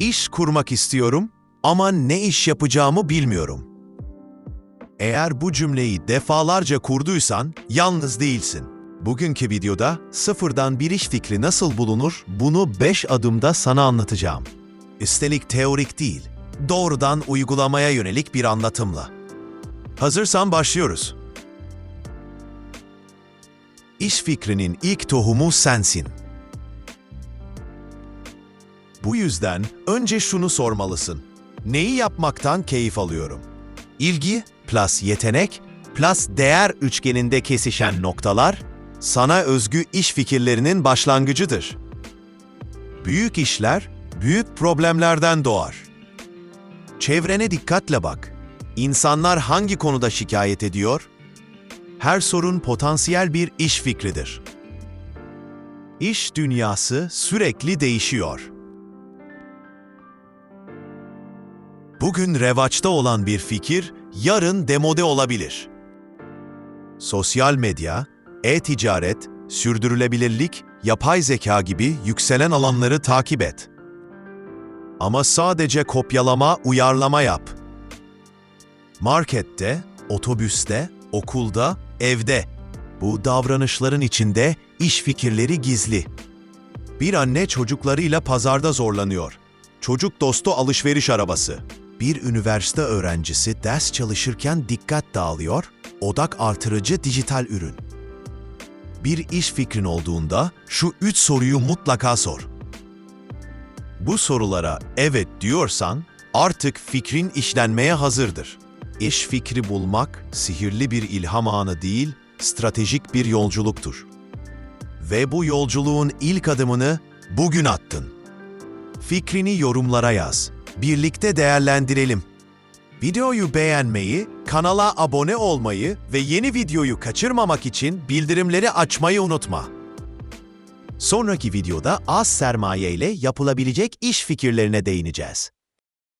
İş kurmak istiyorum ama ne iş yapacağımı bilmiyorum. Eğer bu cümleyi defalarca kurduysan yalnız değilsin. Bugünkü videoda sıfırdan bir iş fikri nasıl bulunur bunu 5 adımda sana anlatacağım. Üstelik teorik değil, doğrudan uygulamaya yönelik bir anlatımla. Hazırsan başlıyoruz. İş fikrinin ilk tohumu sensin. Bu yüzden önce şunu sormalısın. Neyi yapmaktan keyif alıyorum? İlgi plus yetenek plus değer üçgeninde kesişen noktalar sana özgü iş fikirlerinin başlangıcıdır. Büyük işler büyük problemlerden doğar. Çevrene dikkatle bak. İnsanlar hangi konuda şikayet ediyor? Her sorun potansiyel bir iş fikridir. İş dünyası sürekli değişiyor. Bugün revaçta olan bir fikir yarın demode olabilir. Sosyal medya, e-ticaret, sürdürülebilirlik, yapay zeka gibi yükselen alanları takip et. Ama sadece kopyalama, uyarlama yap. Markette, otobüste, okulda, evde. Bu davranışların içinde iş fikirleri gizli. Bir anne çocuklarıyla pazarda zorlanıyor. Çocuk dostu alışveriş arabası. Bir üniversite öğrencisi ders çalışırken dikkat dağılıyor, odak artırıcı dijital ürün. Bir iş fikrin olduğunda şu üç soruyu mutlaka sor. Bu sorulara evet diyorsan artık fikrin işlenmeye hazırdır. İş fikri bulmak sihirli bir ilham anı değil, stratejik bir yolculuktur. Ve bu yolculuğun ilk adımını bugün attın. Fikrini yorumlara yaz. Birlikte değerlendirelim. Videoyu beğenmeyi, kanala abone olmayı ve yeni videoyu kaçırmamak için bildirimleri açmayı unutma. Sonraki videoda az sermaye ile yapılabilecek iş fikirlerine değineceğiz.